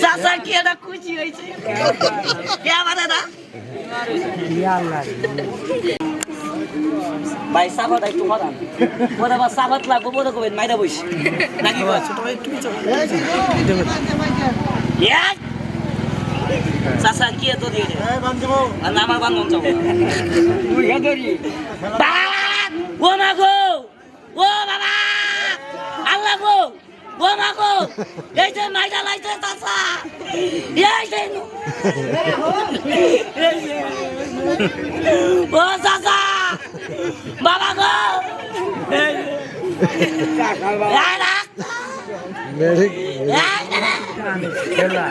চাচা কি এটা খুশি হয়েছে কে আমার দাদা ভাই সাবাত একটু হরান পরে আবার সাবাত লাগবো বলে কবেন মাইরা বইস নাকি ছোট ভাই একটু এক চাচা কি এত দিয়ে আমার বান্ধব যাব। বাবা ও মা গো ও বাবা আল্লাহ গো ও মা গো এই যে মাইরা লাইছে চাচা এই যে ও চাচা বাবা গো। মেডিক খেলা।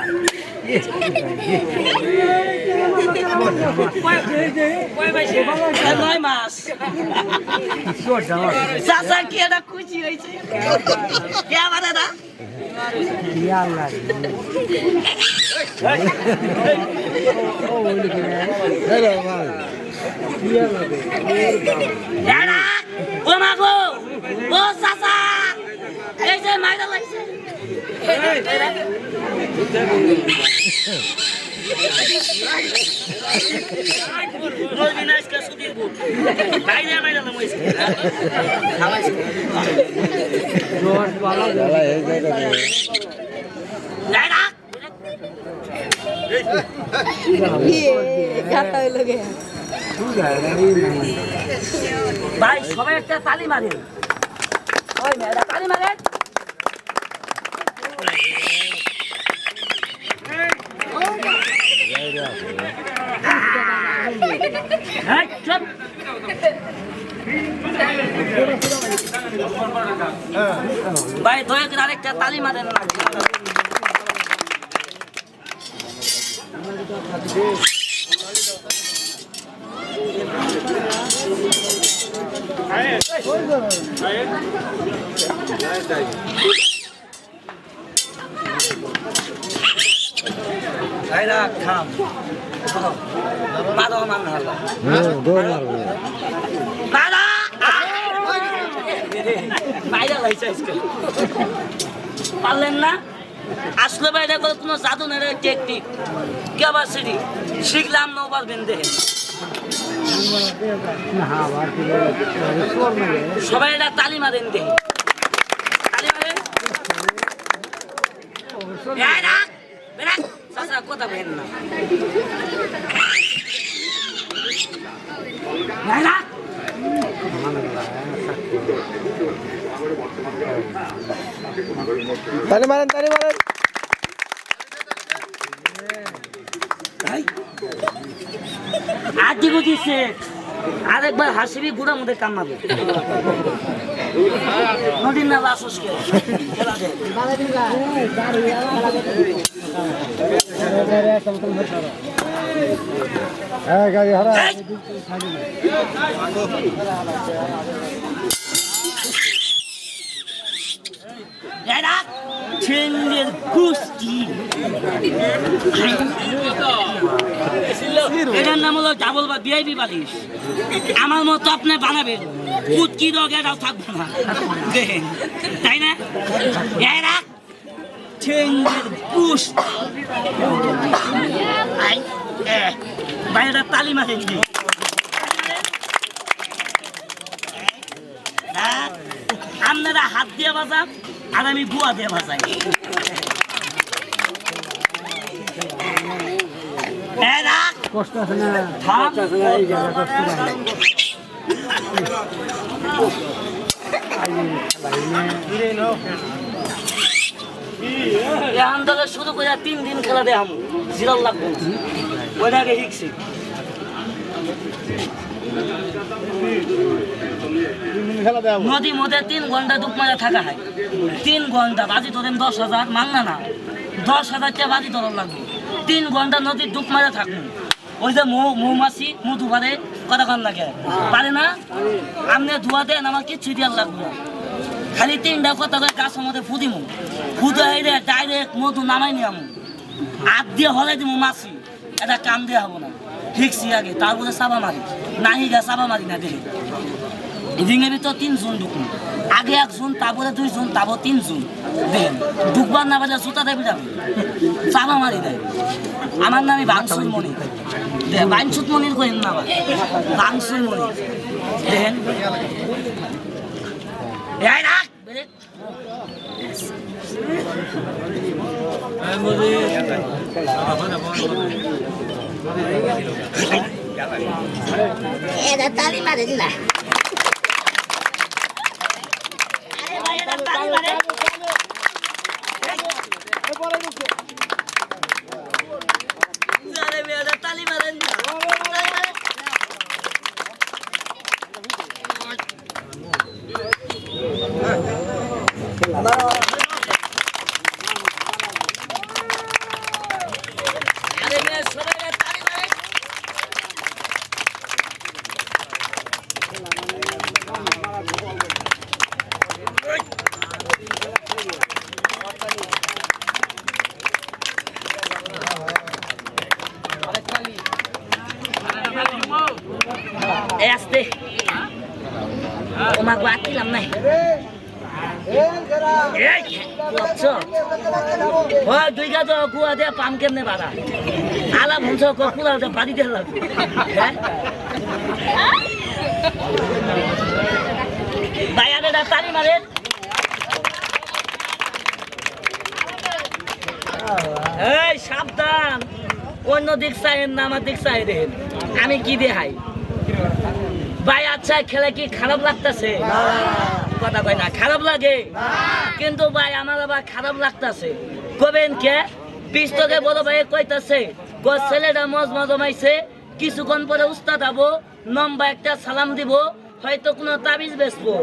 চাচা কি এটা খুশি হয়েছে আমার দাদা ও মা গো ও চাচা এই যে মাইরা লাগছে খেলা এই জায়গায় ভাই সবাই একটা তালি মারেন ওই মেয়েরা তালি মারেন। ভাই করে আরেকটা তালি মারেন না। খাম। মান হ্যাঁ দৌড় মারবো দাদা বাইরে লাইছে আজকে। পারলেন না? আসলে বাইরে করে কোনো জাদু নেই টেকনিক ক্যাপাসিটি শিখলাম না পারবেন দেখে সবাই এটা তালি মারেন দেখে তালি মারেন এই রাখ, বেরাক, চাচা, কথা বলেন না। তালি মারেন তালি মারেন। আদি বুঝিছে আরেকবার হাসিবি গুড়ার মধ্যে কামাবে নদীর না হ্যাঁ গাড়ি হারা ছেলের গোষ্ঠী এটার নাম হলো ডাবল বা বিআইপি বালিশ। আমার মতো আপনি বানাবেন কুটকি রোগ এটাও থাকব না। তাই না? তালি মারেন নি। হ্যাঁ, আপনারা হাত দিয়ে বাজান আর আমি বুয়া দিয়ে বাজাই। এরা কষ্ট আছে না? থাম। এখন থেকে শুরু করে তিন দিন খেলা দেখাম জিরাল লাগবো। ওইটাকে শিখছি। নদী মধ্যে তিন ঘণ্টা ডুব মারা থাকা হয়। তিন ঘণ্টা। বাজি ধরেন দশ হাজার মাংনা না। দশ হাজার টাকা বাজি ধরার লাগবে। তিন ঘণ্টা নদীর ডুব মারা থাকব। ওই যে মৌ, মৌমাছি, মধু পারে কতক্ষণ লাগে। পারে না? আপনি ধোয়া দেন, আমার কিচ্ছু দেওয়ার লাগবে না। খালি তিনটা কথা করে গাছের মধ্যে ফুদিমু ফুদে হাইরে ডাইরেক্ট মধু নামাই নিয়ামু হাত দিয়ে হলে দিব মাছি। এটা কাম দিয়ে হব না। হিকসি আগে, তারপরে চাপা মারি। নাহি গা চাপা মারি না দেখে রিঙের ভিতর তিন জন ঢুকুন। আগে এক একজন তারপরে দুইজন তারপর তিনজন দেন, ঢুকবার না পারলে জুতা দেবে যাবে। চাপা মারি দেয়। আমার নামে বাংসুর মনি। বাংসুত মনির করেন না বাংসুর মনি। দেখেন তালি মারেন না আরে ভাই এটা তালি মারে আরে ভাই এটা তালি মারেন না। আরে ভাই সবাই এটা তালি মারে এই আসতে তোমাকে আঁকিলাম নাই দুই গাছ কুয়া দিয়ে পাম কেমনে বাড়া আলা ভুলছ কুলা বাড়ি দিয়ে লাগবে বাইরে তালি মারেন এই সাবধান। অন্য দিক চাইেন না, আমার দিক চাই আমি কি দেখাই? ভাই আচ্ছা খেলে কি খারাপ লাগতেছে? কথা কয় না, খারাপ লাগে। কিন্তু ভাই, আমার আবার খারাপ লাগতেছে। কবেন কে? পিস্তকে বড় ভাই কইতাছে, গো, ছেলেটা মজ মজমাইছে জমাইছে কিছুক্ষণ পরে উস্তাদ আবো নম্বা একটা সালাম দিব হয়তো কোনো তাবিজ বেচবো।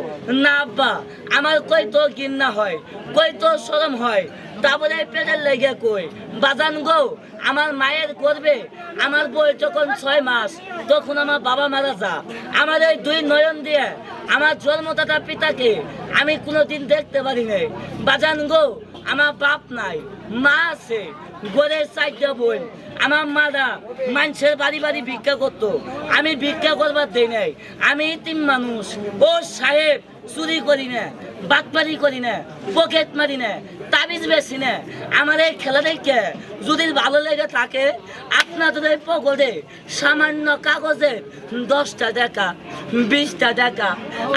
না, আব্বা, আমার কই তো গিন্না হয় কই তো সরম হয় তারপরে পেটের লেগে কই। বাজান গো, আমার মায়ের করবে আমার বই যখন ছয় মাস, তখন আমার বাবা মারা যা। আমার এই দুই নয়ন দিয়ে আমার জন্মদাতা পিতাকে আমি কোনোদিন দেখতে পারি নাই। বাজান গো আমার বাপ নাই, মা আছে, গোরের চারটা বোন আমার মারা মানুষের বাড়ি বাড়ি ভিক্ষা করতো। আমি ভিক্ষা করবার দেই নাই। আমি তিন মানুষ। ও সাহেব, চুরি করি না, বাটপারি করি না, পকেট মারি না, তাবিজ বেশি না। আমার এই খেলা দেখে যদি ভালো লেগে থাকে, আপনাদের পকেটে সামান্য কাগজে দশটা টাকা, বিশটা টাকা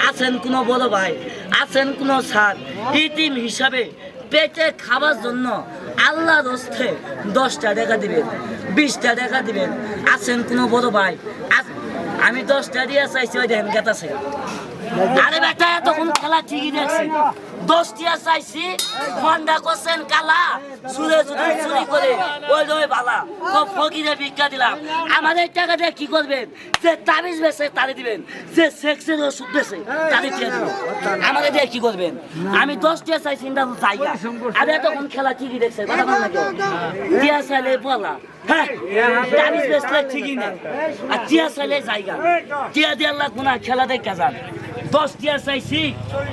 আছেন কোনো বড় ভাই, আছেন কোনো স্যার। ইতিম হিসাবে পেটে খাবার জন্য আল্লাহ দোস্তে দশটা টাকা দিবেন, বিশটা টাকা দিবেন। আছেন কোনো বড় ভাই? আমি দশটা দিয়ে চাইছি, ওই দেখেন গেতাছে। আরে বেটা তখন খেলা ঠিকই দেখছি। দশটিয়া চাইছি করছেন কালা, সুরে যদি চুরি করে। ওই ওই বালা ও ফকিরে ভিক্ষা দিলাম। টাকা দিয়ে কি করবেন? যে তাবিজ বেছে তারে দিবেন, যে সেক্সের ওষুধ বেছে দিয়ে দিবেন। দিয়ে কি করবেন? আমি দশটিয়া চাইছি না জায়গা। আরে খেলা ঠিকই দেখছে, কথা বল না টিয়া চাইলে বলা। হ্যাঁ ঠিকই না আর টিয়া চাইলে জায়গা। টিয়া দিয়ে খেলা দেখে যান। দশ টিয়া চাইছি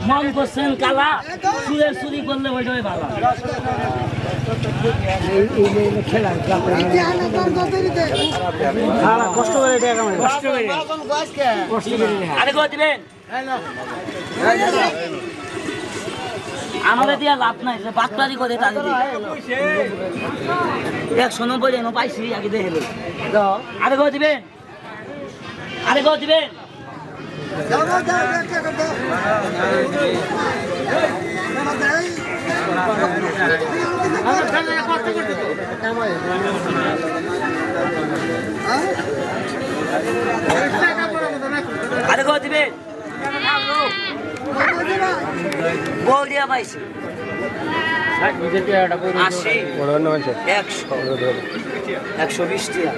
মন করছেন কালা চুরে চুরি করলে ওইটাই ভালো। কষ্ট করে এটা কামাই। কষ্ট করে। কষ্ট করে আরে গো দিবেন। আমাদের দিয়া লাভ নাই যে বাটবারি করে তাদের একশো নব্বই পাইছি আগে দেখে আরে গো দিবেন। আরে গো দিবেন। আরে গো দিবেন বউ দিয়া পাইছি একশো। একশো বিশ টিয়া।